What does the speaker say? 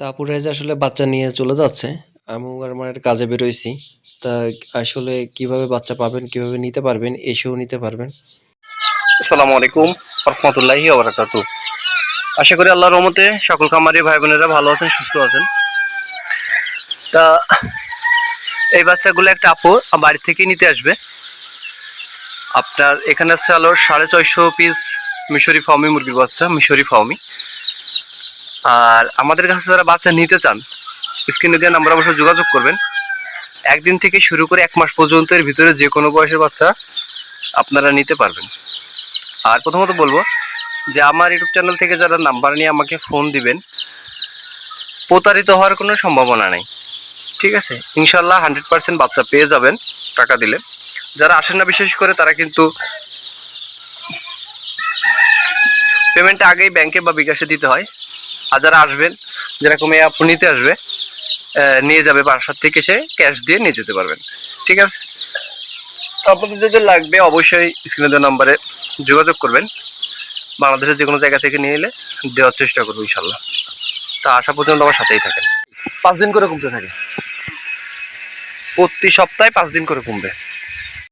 তারপরে যে আসলে বাচ্চা নিয়ে চলে যাচ্ছে, আমি আমার একটা কাজে বেরোইছি। তা আসলে কীভাবে বাচ্চা পাবেন, কীভাবে নিতে পারবেন, এসেও নিতে পারবেন। আসসালামু আলাইকুম রহমতুল্লাহি ওবরাকাতু আশা করি আল্লাহর রহমতে সকল খামারি ভাই বোনেরা ভালো আছেন, সুস্থ আছেন। তা এই বাচ্চাগুলো একটা আপু বাড়ি থেকে নিতে আসবে। আপনার এখানে আছে আলো সাড়ে ছয়শো পিস মিশরি ফার্মি মুরগির বাচ্চা, মিশরি ফার্মি আর আমাদের কাছে যারা বাচ্চা নিতে চান স্ক্রিনে দিয়ে নাম্বার অবশ্যই যোগাযোগ করবেন। একদিন থেকে শুরু করে এক মাস পর্যন্ত এর ভিতরে যে কোনো বয়সের বাচ্চা আপনারা নিতে পারবেন। আর প্রথমত বলব যে আমার ইউটিউব চ্যানেল থেকে যারা নাম্বার নিয়ে আমাকে ফোন দিবেন, প্রতারিত হওয়ার কোনো সম্ভাবনা নেই। ঠিক আছে? ইনশাল্লাহ হান্ড্রেড পার্সেন্ট বাচ্চা পেয়ে যাবেন টাকা দিলে। যারা আসেন না বিশেষ করে, তারা কিন্তু পেমেন্টটা আগেই ব্যাংকে বা বিকাশে দিতে হয়। আর যারা আসবেন যেরকম এই আপনি নিতে আসবে নিয়ে যাবে বাসার থেকে সে ক্যাশ দিয়ে নিয়ে যেতে পারবেন। ঠিক আছে? আপনাদের যদি লাগবে অবশ্যই স্ক্রিনে দেওয়া নাম্বারে যোগাযোগ করবেন। বাংলাদেশের যে কোনো জায়গা থেকে নিয়ে এলে দেওয়ার চেষ্টা করব ইনশাল্লাহ। তা আসা পর্যন্ত আমার সাথেই থাকেন। পাঁচ দিন করে কমতে থাকে? প্রতি সপ্তাহে পাঁচ দিন করে কমবে।